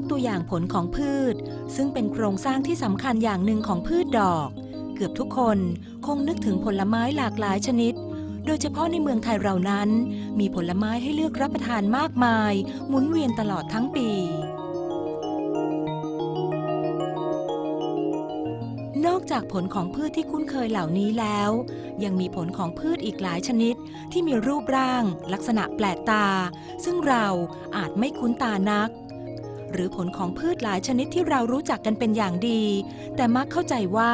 กตัวอย่างผลของพืช ซึ่งเป็นโครงสร้างที่สำคัญอย่างหนึ่งของพืชดอก เกือบทุกคนคงนึกถึงผลไม้หลากหลายชนิด โดยเฉพาะในเมืองไทยเรานั้น มีผลไม้ให้เลือกรับประทานมากมาย หมุนเวียนตลอดทั้งปี นอกจากผลของพืชที่คุ้นเคยเหล่านี้แล้ว ยังมีผลของพืชอีกหลายชนิดที่มีรูปร่าง ลักษณะแปลกตา ซึ่งเราอาจไม่คุ้นตานัก หรือผลของพืชหลายชนิดที่เรารู้จักกันเป็นอย่างดี แต่มักเข้าใจว่า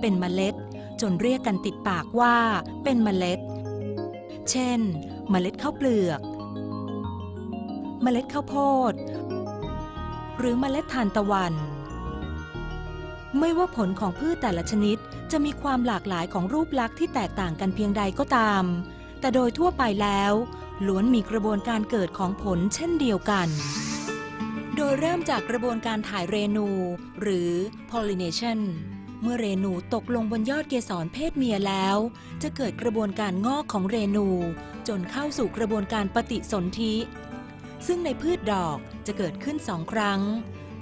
เป็นเมล็ด จนเรียกกันติดปากว่าเป็นเมล็ด เช่น เมล็ดข้าวเปลือก เมล็ดข้าวโพด หรือเมล็ดทานตะวัน ไม่ว่าผลของพืชแต่ละชนิดจะมีความหลากหลายของรูปลักษณ์ที่แตกต่างกันเพียงใดก็ตาม แต่โดยทั่วไปแล้วล้วนมีกระบวนการเกิดของผลเช่นเดียวกัน โดยเริ่มจากกระบวนการถ่ายเรนู หรือ pollination เมื่อเรนูตกลงบนยอดเกสรเพศเมียแล้ว จะเกิดกระบวนการงอกของเรนู จนเข้าสู่กระบวนการปฏิสนธิ ซึ่งในพืชดอกจะเกิดขึ้นสองครั้ง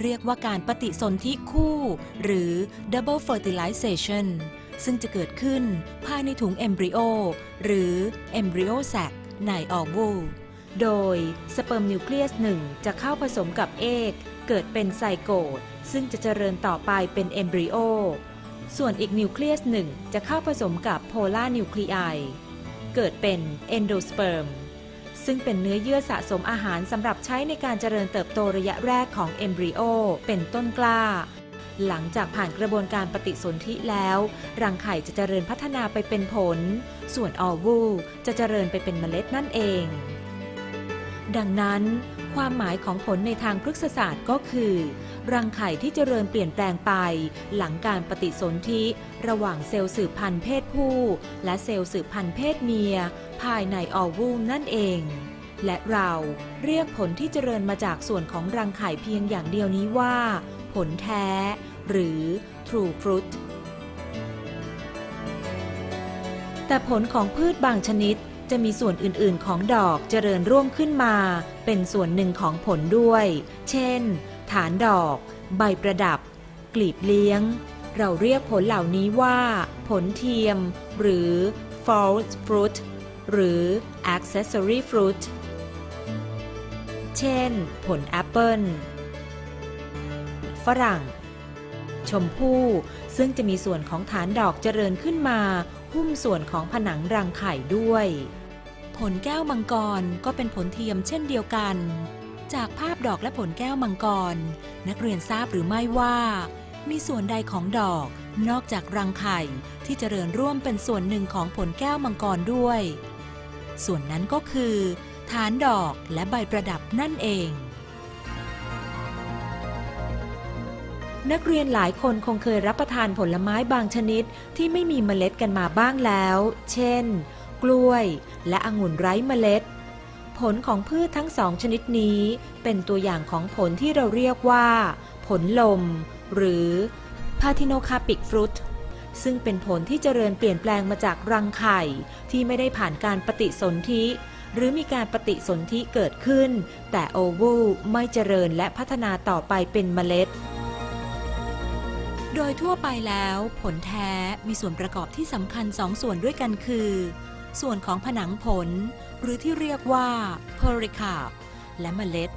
เรียกว่าการปฏิสนธิคู่ หรือ double fertilization ซึ่งจะเกิดขึ้นภายในถุงเอมบริโอ หรือ embryo sac ในออวูล โดยสเปิร์มนิวเคลียสหนึ่งจะเข้าผสมกับเอกเกิดเป็นไซโกตซึ่งจะเจริญต่อไปเป็นเอมบริโอ ส่วนอีกนิวเคลียสหนึ่งจะเข้าผสมกับโพลาร์นิวคลีไอเกิดเป็นเอนโดสเปิร์มซึ่งเป็นเนื้อเยื่อสะสมอาหารสำหรับใช้ในการเจริญเติบโตระยะแรกของเอมบริโอเป็นต้นกล้า หลังจากผ่านกระบวนการปฏิสนธิแล้ว รังไข่จะเจริญพัฒนาไปเป็นผล ส่วนออวูจะเจริญไปเป็นเมล็ดนั่นเอง ดังนั้น ความหมายของผลในทางพฤกษศาสตร์ก็คือ รังไข่ที่เจริญเปลี่ยนแปลงไป หลังการปฏิสนธิระหว่างเซลล์สืบพันธุ์เพศผู้ และเซลล์สืบพันธุ์เพศเมีย ภายในออวูลนั่นเอง และเราเรียกผลที่เจริญมาจากส่วนของรังไข่เพียงอย่างเดียวนี้ว่า ผลแท้ หรือ true fruit แต่ผลของพืชบางชนิด จะมีส่วนอื่น ๆ ของดอกเจริญร่วมขึ้นมา เป็นส่วนหนึ่งของผลด้วย เช่น ฐานดอก ใบประดับ กลีบเลี้ยง เราเรียกผลเหล่านี้ว่า ผลเทียม หรือ false fruit หรือ accessory fruit เช่น ผลแอปเปิลฝรั่ง ชมพู่ซึ่งจะมีส่วนของฐานดอกเจริญขึ้นมา หุ้มส่วนของผนังรังไข่ด้วย ลแก้วมังกรก็เป็นผลเทียมเช่นเดียวกัน จากภาพดอกและผลแก้วมังกร นักเรียนทราบหรือไม่ว่า มีส่วนใดของดอก นอกจากรังไข่ที่เจริญร่วมเป็นส่วนหนึ่งของผลแก้วมังกรด้วย ส่วนนั้นก็คือ ฐานดอกและใบประดับนั่นเอง นักเรียนหลายคนคงเคยรับประทานผลไม้บางชนิดที่ไม่มีเมล็ดกันมาบ้างแล้ว เช่น กล้วย และองุ่นไร้เมล็ด ผลของพืชทั้งสองชนิดนี้เป็นตัวอย่างของผลที่เราเรียกว่า ผลลม หรือ p a t i n o c a r p i c fruit ซึ่งเป็นผลที่เจริญเปลี่ยนแปลงมาจากรังไข่ ที่ไม่ได้ผ่านการปฏิสนธิ หรือมีการปฏิสนธิเกิดขึ้น แต่โอวูลไม่เจริญและพัฒนาต่อไปเป็นเมล็ด โดยทั่วไปแล้ว ผลแท้มีส่วนประกอบที่สำคัญสองส่วนด้วยกันคือ ส่วนของผนังผล หรือที่เรียกว่า pericarp และเมล็ด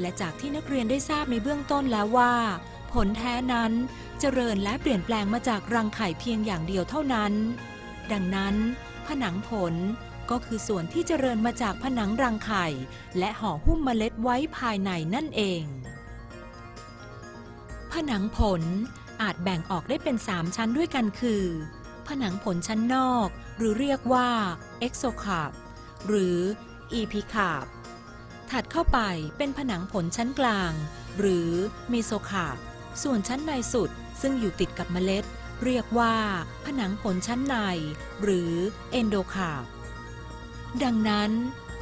และจากที่นักเรียนได้ทราบในเบื้องต้นแล้วว่า ผลแท้นั้นเจริญและเปลี่ยนแปลงมาจากรังไข่เพียงอย่างเดียวเท่านั้น ดังนั้น ผนังผลก็คือส่วนที่เจริญมาจากผนังรังไข่ และห่อหุ้มเมล็ดไว้ภายในนั่นเอง ผนังผลอาจแบ่งออกได้เป็น 3 ชั้นด้วยกันคือ ผนังผลชั้นนอก หรือเรียกว่า exocarp หรือ epicarp ถัดเข้าไปเป็นผนังผลชั้นกลาง หรือ mesocarp ส่วนชั้นในสุดซึ่งอยู่ติดกับเมล็ด เรียกว่า ผนังผลชั้นใน หรือ endocarp ดังนั้น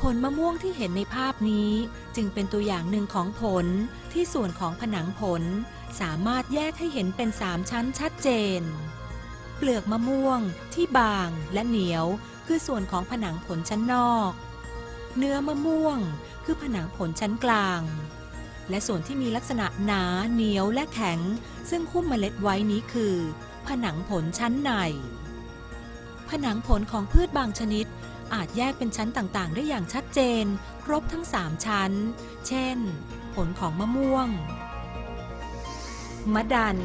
ผลมะม่วงที่เห็นในภาพนี้ จึงเป็นตัวอย่างหนึ่งของผลที่ส่วนของผนังผล สามารถแยกให้เห็นเป็นสามชั้นชัดเจน เปลือกมะม่วง ที่บางและเหนียว คือส่วนของผนังผลชั้นนอก เนื้อมะม่วง คือผนังผลชั้นกลาง และส่วนที่มีลักษณะหนาเหนียวและแข็ง ซึ่งหุ้มเมล็ดไว้นี้คือ ผนังผลชั้นใน ผนังผลของพืชบางชนิดอาจแยกเป็นชั้นต่างๆ ได้อย่างชัดเจน ครบทั้ง 3 ชั้น เช่น ผลของมะม่วง มะดัน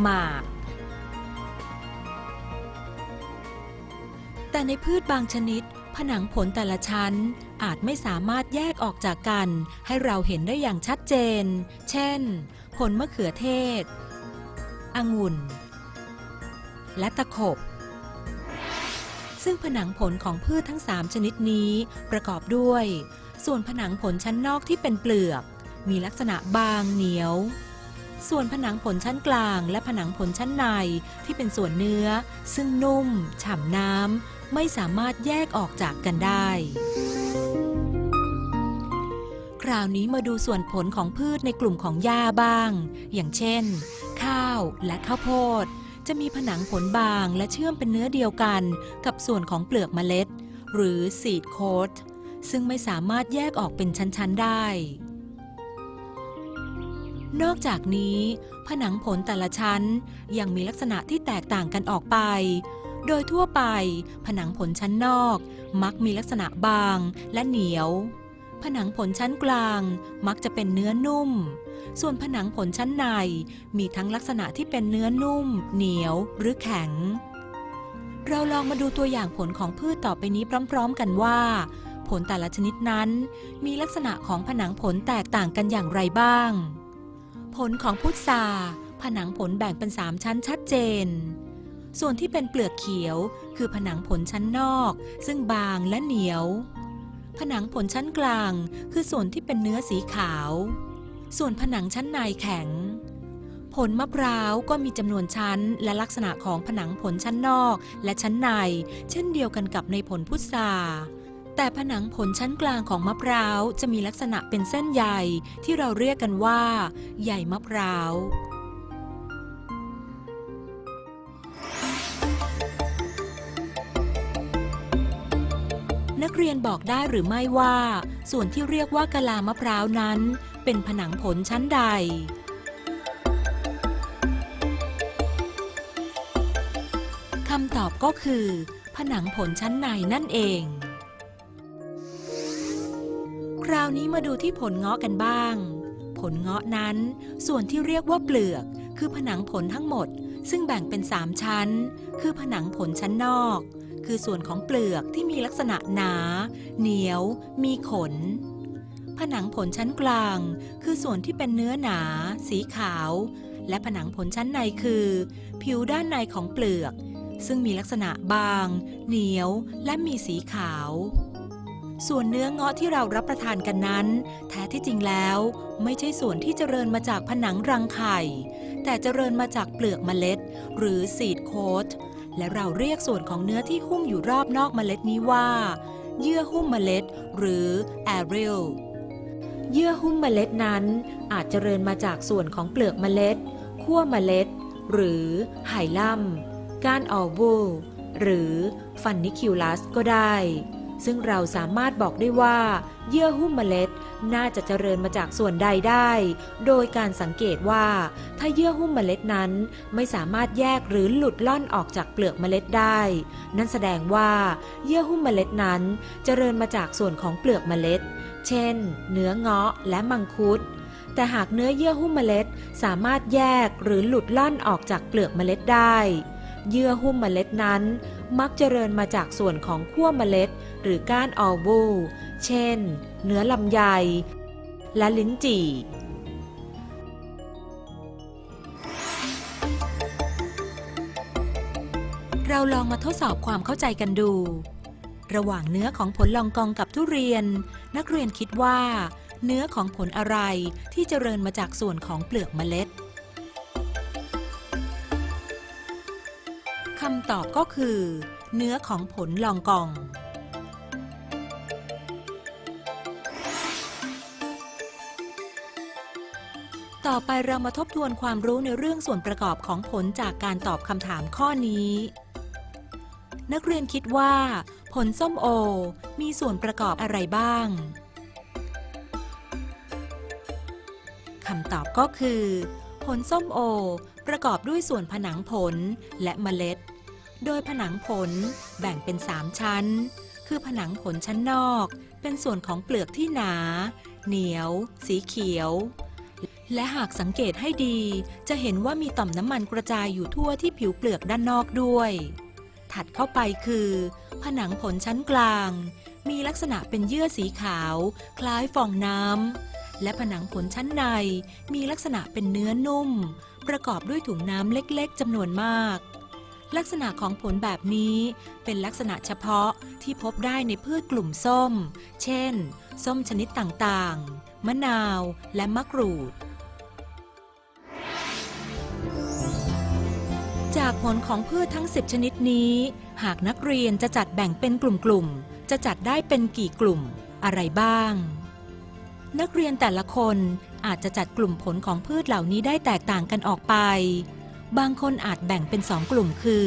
หมาก แต่ในพืชบางชนิด ผนังผลแต่ละชั้นอาจไม่สามารถแยกออกจากกัน ให้เราเห็นได้อย่างชัดเจน เช่น ผลมะเขือเทศ องุ่น และตะขบซึ่งผนังผลของพืชทั้ง 3 ชนิดนี้ประกอบด้วย ส่วนผนังผลชั้นนอกที่เป็นเปลือก มีลักษณะบางเหนียว ส่วนผนังผลชั้นกลางและผนังผลชั้นในที่เป็นส่วนเนื้อ ซึ่งนุ่ม ฉ่ำน้ำ ไม่สามารถแยกออกจากกันได้ คราวนี้มาดูส่วนผลของพืชในกลุ่มของหญ้าบ้าง อย่างเช่น ข้าวและข้าวโพด จะมีผนังผลบางและเชื่อมเป็นเนื้อเดียวกัน กับส่วนของเปลือกเมล็ด หรือซีดโคตซึ่งไม่สามารถแยกออกเป็นชั้น ๆ ได้ นอกจากนี้ ผนังผลแต่ละชั้นยังมีลักษณะที่แตกต่างกันออกไป โดยทั่วไป ผนังผลชั้นนอก มักมีลักษณะบางและเหนียว ผนังผลชั้นกลางมักจะเป็นเนื้อนุ่ม ส่วนผนังผลชั้นในมีทั้งลักษณะที่เป็นเนื้อนุ่ม เหนียวหรือแข็ง เราลองมาดูตัวอย่างผลของพืชต่อไปนี้พร้อม ๆ กันว่าผลแต่ละชนิดนั้น มีลักษณะของผนังผลแตกต่างกันอย่างไรบ้าง ผลของพุทราผนังผลแบ่งเป็น3ชั้นชัดเจน ส่วนที่เป็นเปลือกเขียวคือผนังผลชั้นนอก ซึ่งบางและเหนียว ผนังผลชั้นกลางคือส่วนที่เป็นเนื้อสีขาว ส่วนผนังชั้นในแข็ง ผลมะพร้าวก็มีจำนวนชั้นและลักษณะของผนังผลชั้นนอกและชั้นใน เช่นเดียวกันกับในผลพุทรา แต่ผนังผลชั้นกลางของมะพร้าวจะมีลักษณะเป็นเส้นใยที่เราเรียกกันว่าใยมะพร้าวนักเรียนบอกได้หรือไม่ว่า ส่วนที่เรียกว่ากะลามะพร้าวนั้น เป็นผนังผลชั้นใด คำตอบก็คือ ผนังผลชั้นในนั่นเอง คราวนี้มาดูที่ผลเงาะกันบ้าง ผลเงาะนั้น ส่วนที่เรียกว่าเปลือก คือผนังผลทั้งหมด ซึ่งแบ่งเป็น 3 ชั้น คือผนังผลชั้นนอก คือส่วนของเปลือกที่มีลักษณะหนา เหนียว มีขน ผนังผลชั้นกลาง คือส่วนที่เป็นเนื้อหนา สีขาว และผนังผลชั้นในคือ ผิวด้านในของเปลือก ซึ่งมีลักษณะบาง เหนียว และมีสีขาว ส่วนเนื้อเงาะที่เรารับประทานกันนั้น แท้ที่จริงแล้ว ไม่ใช่ส่วนที่เจริญมาจากผนังรังไข่ แต่เจริญมาจากเปลือกเมล็ด หรือซีดโคตและเราเรียกส่วนของเนื้อที่หุ้มอยู่รอบนอกเมล็ดนี้ว่า เยื่อหุ้มเมล็ด หรือ aril เยื่อหุ้มเมล็ดนั้น อาจเจริญมาจากส่วนของเปลือกเมล็ดขั้วเมล็ด หรือไฮลัมก้านออวูลหรือฟันนิคิวลัสก็ได้ ซึ่งเราสามารถบอกได้ว่า เยื่อหุ้มเมล็ดน่าจะเจริญมาจากส่วนใดได้ โดยการสังเกตว่า ถ้าเยื่อหุ้มเมล็ดนั้นไม่สามารถแยกหรือหลุดล่อนออกจากเปลือกเมล็ดได้ นั่นแสดงว่า เยื่อหุ้มเมล็ดนั้นเจริญมาจากส่วนของเปลือกเมล็ด เช่น เนื้อเงาะและมังคุดแต่หากเนื้อเยื่อหุ้มเมล็ดสามารถแยกหรือหลุดล่อนออกจากเปลือกเมล็ดได้ เยื่อหุ้มเมล็ดนั้น มักเจริญมาจากส่วนของขั้วเมล็ด หรือก้านออบูเช่น เนื้อลำไย และลิ้นจี่ เราลองมาทดสอบความเข้าใจกันดู ระหว่างเนื้อของผลลองกองกับทุเรียน นักเรียนคิดว่า เนื้อของผลอะไรที่เจริญมาจากส่วนของเปลือกเมล็ดคำตอบก็คือ เนื้อของผลลองกอง ต่อไปเรามาทบทวนความรู้ในเรื่องส่วนประกอบของผลจากการตอบคำถามข้อนี้ นักเรียนคิดว่า ผลส้มโอ มีส่วนประกอบอะไรบ้างคำตอบก็คือ ผลส้มโอ ประกอบด้วยส่วนผนังผลและเมล็ด โดยผนังผลแบ่งเป็น 3 ชั้น คือผนังผลชั้นนอก เป็นส่วนของเปลือกที่หนา เหนียว สีเขียว และหากสังเกตให้ดี จะเห็นว่ามีต่อมน้ำมันกระจายอยู่ทั่วที่ผิวเปลือกด้านนอกด้วย ถัดเข้าไปคือ ผนังผลชั้นกลาง มีลักษณะเป็นเยื่อสีขาว คล้ายฟองน้ำ และผนังผลชั้นใน มีลักษณะเป็นเนื้อนุ่ม ประกอบด้วยถุงน้ำเล็กๆจำนวนมาก ลักษณะของผลแบบนี้เป็นลักษณะเฉพาะที่พบได้ในพืชกลุ่มส้ม เช่น ส้มชนิดต่างๆ มะนาว และมะกรูด จากผลของพืชทั้ง 10 ชนิดนี้ หากนักเรียนจะจัดแบ่งเป็นกลุ่มๆ จะจัดได้เป็นกี่กลุ่มอะไรบ้าง นักเรียนแต่ละคนอาจจะจัดกลุ่มผลของพืชเหล่านี้ได้แตกต่างกันออกไป บางคนอาจแบ่งเป็นสองกลุ่มคือ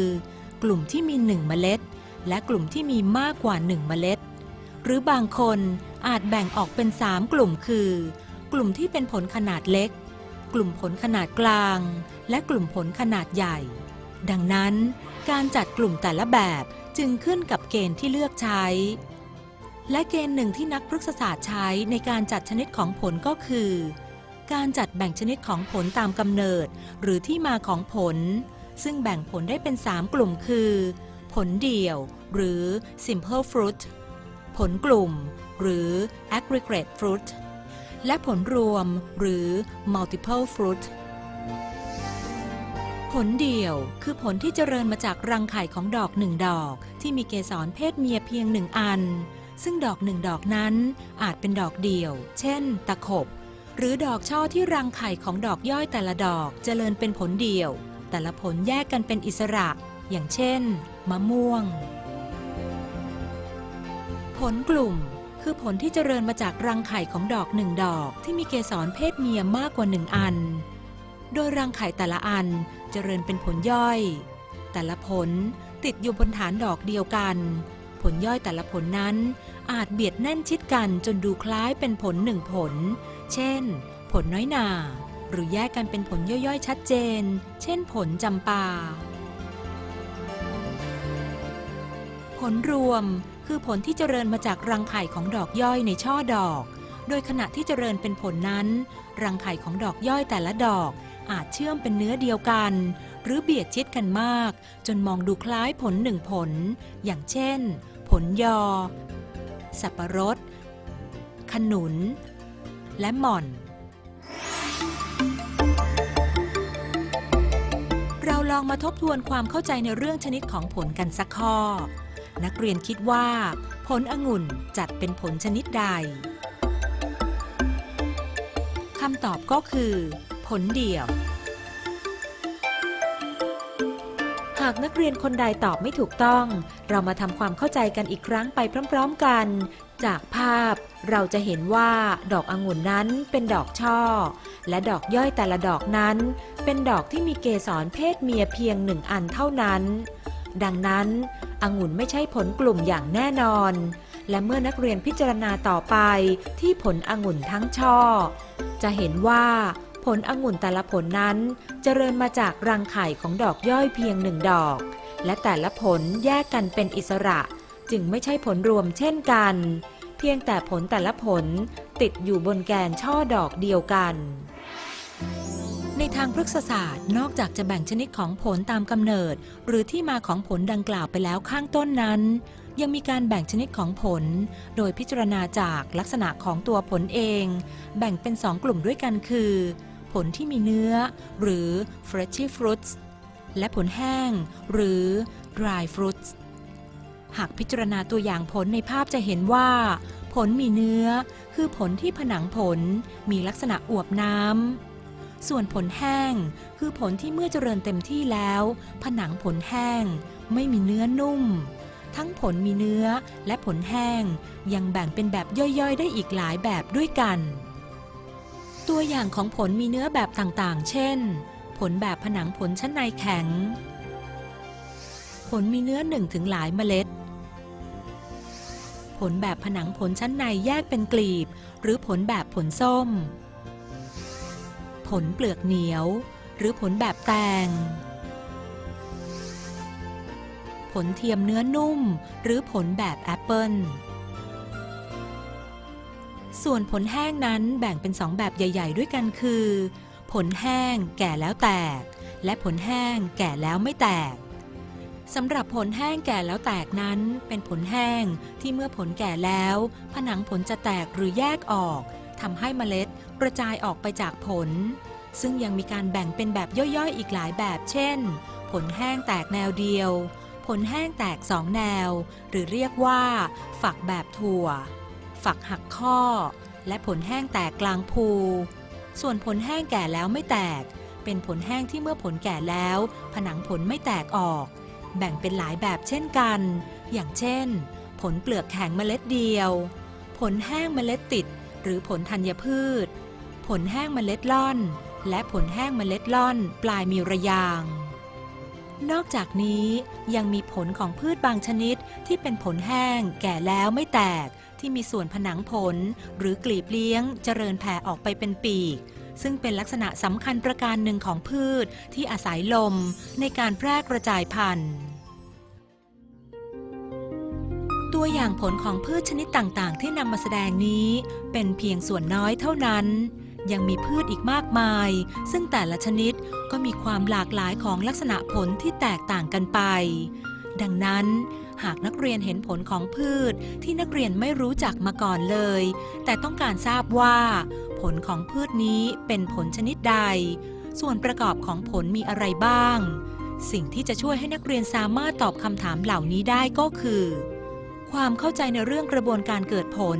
กลุ่มที่มีหนึ่งเมล็ด และกลุ่มที่มีมากกว่าหนึ่งเมล็ด หรือบางคนอาจแบ่งออกเป็นสามกลุ่มคือ กลุ่มที่เป็นผลขนาดเล็ก กลุ่มผลขนาดกลาง และกลุ่มผลขนาดใหญ่ ดังนั้น การจัดกลุ่มแต่ละแบบจึงขึ้นกับเกณฑ์ที่เลือกใช้ และเกณฑ์หนึ่งที่นักพฤกษศาสตร์ใช้ในการจัดชนิดของผลก็คือ การจัดแบ่งชนิดของผลตามกำเนิด หรือที่มาของผล ซึ่งแบ่งผลได้เป็น 3 กลุ่มคือ ผลเดี่ยว หรือ simple fruit ผลกลุ่ม หรือ aggregate fruit และผลรวม หรือ multiple fruit ผลเดี่ยวคือผลที่เจริญมาจากรังไข่ของดอกหนึ่งดอก ที่มีเกสรเพศเมียเพียงหนึ่งอัน ซึ่งดอกหนึ่งดอกนั้นอาจเป็นดอกเดี่ยว เช่น ตะขบ หรือดอกช่อที่รังไข่ของดอกย่อยแต่ละดอกเจริญเป็นผลเดี่ยว แต่ละผลแยกกันเป็นอิสระ อย่างเช่น มะม่วง ผลกลุ่มคือผลที่เจริญมาจากรังไข่ของดอกหนึ่งดอกที่มีเกสรเพศเมียมากกว่าหนึ่งอัน โดยรังไข่แต่ละอันเจริญเป็นผลย่อย แต่ละผลติดอยู่บนฐานดอกเดียวกัน ผลย่อยแต่ละผลนั้นอาจเบียดแน่นชิดกันจนดูคล้ายเป็นผลหนึ่งผล เช่น ผลน้อยหนา หรือแยกกันเป็นผลย่อยๆ ชัดเจน เช่น ผลจำปา ผลรวมคือผลที่เจริญมาจากรังไข่ของดอกย่อยในช่อดอก โดยขณะที่เจริญเป็นผลนั้น รังไข่ของดอกย่อยแต่ละดอก อาจเชื่อมเป็นเนื้อเดียวกัน หรือเบียดชิดกันมาก จนมองดูคล้ายผลหนึ่งผล อย่างเช่น ผลยอ สับปะรด ขนุน และหม่อน เราลองมาทบทวนความเข้าใจในเรื่องชนิดของผลกันสักข้อ นักเรียนคิดว่า ผลองุ่นจัดเป็นผลชนิดใดคำตอบก็คือ ผลเดี่ยว หากนักเรียนคนใดตอบไม่ถูกต้อง เรามาทำความเข้าใจกันอีกครั้งไปพร้อม ๆ กัน จากภาพเราจะเห็นว่าดอกองุ่นนั้นเป็นดอกช่อ และดอกย่อยแต่ละดอกนั้น เป็นดอกที่มีเกสรเพศเมียเพียงหนึ่งอันเท่านั้น ดังนั้นองุ่นไม่ใช่ผลกลุ่มอย่างแน่นอน และเมื่อนักเรียนพิจารณาต่อไปที่ผลองุ่นทั้งช่อ จะเห็นว่า ผลองุ่นแต่ละผลนั้นเจริญมาจากรังไข่ของดอกย่อยเพียงหนึ่งดอก และแต่ละผลแยกกันเป็นอิสระ จึงไม่ใช่ผลรวมเช่นกัน เพียงแต่ผลแต่ละผลติดอยู่บนแกนช่อดอกเดียวกัน ในทางพฤกษศาสตร์นอกจากจะแบ่งชนิดของผลตามกำเนิด หรือที่มาของผลดังกล่าวไปแล้วข้างต้นนั้นยังมีการแบ่งชนิดของผล โดยพิจารณาจากลักษณะของตัวผลเอง แบ่งเป็นสองกลุ่มด้วยกันคือ ผลที่มีเนื้อ หรือ fleshy fruits และผลแห้ง หรือ dry fruits หากพิจารณาตัวอย่างผลในภาพจะเห็นว่า ผลมีเนื้อ คือผลที่ผนังผลมีลักษณะอวบน้ำ ส่วนผลแห้ง คือผลที่เมื่อเจริญเต็มที่แล้ว ผนังผลแห้ง ไม่มีเนื้อนุ่ม ทั้งผลมีเนื้อและผลแห้ง ยังแบ่งเป็นแบบย่อยๆ ได้อีกหลายแบบด้วยกัน ตัวอย่างของผลมีเนื้อแบบต่างๆ เช่น ผลแบบผนังผลชั้นในแข็ง ผลมีเนื้อหนึ่งถึงหลายเมล็ด ผลแบบผนังผลชั้นในแยกเป็นกลีบ หรือผลแบบผลส้ม ผลเปลือกเหนียว หรือผลแบบแตง ผลเทียมเนื้อนุ่ม หรือผลแบบแอปเปิล ส่วนผลแห้งนั้นแบ่งเป็นสองแบบใหญ่ ๆ ด้วยกันคือ ผลแห้งแก่แล้วแตก และผลแห้งแก่แล้วไม่แตกสำหรับผลแห้งแก่แล้วแตกนั้น เป็นผลแห้งที่เมื่อผลแก่แล้ว ผนังผลจะแตกหรือแยกออกทำให้เมล็ดกระจายออกไปจากผล ซึ่งยังมีการแบ่งเป็นแบบย่อยๆ อีกหลายแบบ เช่น ผลแห้งแตกแนวเดียว ผลแห้งแตกสองแนว หรือเรียกว่า ฝักแบบถั่ว ฝักหักข้อ และผลแห้งแตกกลางภู ส่วนผลแห้งแก่แล้วไม่แตก เป็นผลแห้งที่เมื่อผลแก่แล้ว ผนังผลไม่แตกออก แบ่งเป็นหลายแบบเช่นกัน อย่างเช่น ผลเปลือกแข็งเมล็ดเดียว ผลแห้งเมล็ดติด หรือผลธัญพืช ผลแห้งเมล็ดล่อน และผลแห้งเมล็ดล่อนปลายมีระยางนอกจากนี้ยังมีผลของพืชบางชนิดที่เป็นผลแห้งแก่แล้วไม่แตก ที่มีส่วนผนังผล หรือกลีบเลี้ยง เจริญแผ่ออกไปเป็นปีก ซึ่งเป็นลักษณะสำคัญประการหนึ่งของพืชที่อาศัยลมในการแพร่กระจายพันธุ์ตัวอย่างผลของพืชชนิดต่างๆ ที่นำมาแสดงนี้ เป็นเพียงส่วนน้อยเท่านั้น ยังมีพืชอีกมากมาย ซึ่งแต่ละชนิดก็มีความหลากหลายของลักษณะผลที่แตกต่างกันไป ดังนั้น หากนักเรียนเห็นผลของพืชที่นักเรียนไม่รู้จักมาก่อนเลย แต่ต้องการทราบว่า ผลของพืชนี้เป็นผลชนิดใด ส่วนประกอบของผลมีอะไรบ้าง สิ่งที่จะช่วยให้นักเรียนสามารถตอบคำถามเหล่านี้ได้ก็คือ ความเข้าใจในเรื่องกระบวนการเกิดผล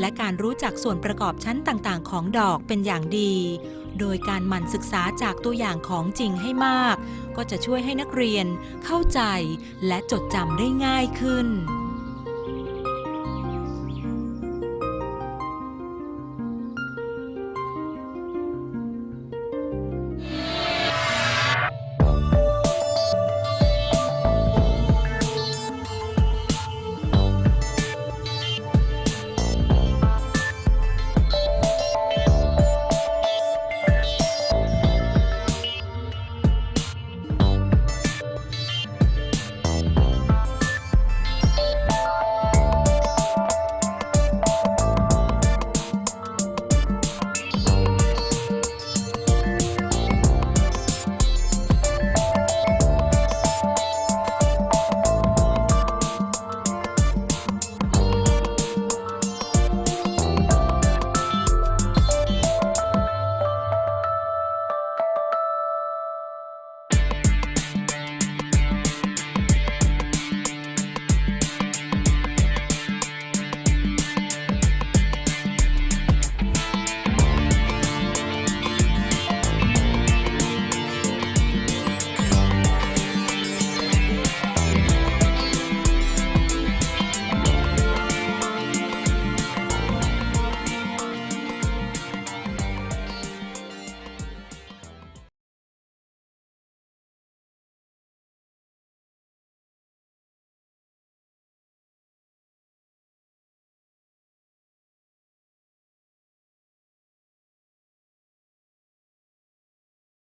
และการรู้จักส่วนประกอบชั้นต่างๆ ของดอกเป็นอย่างดี โดยการหมั่นศึกษาจากตัวอย่างของจริงให้มาก ก็จะช่วยให้นักเรียนเข้าใจและจดจำได้ง่ายขึ้น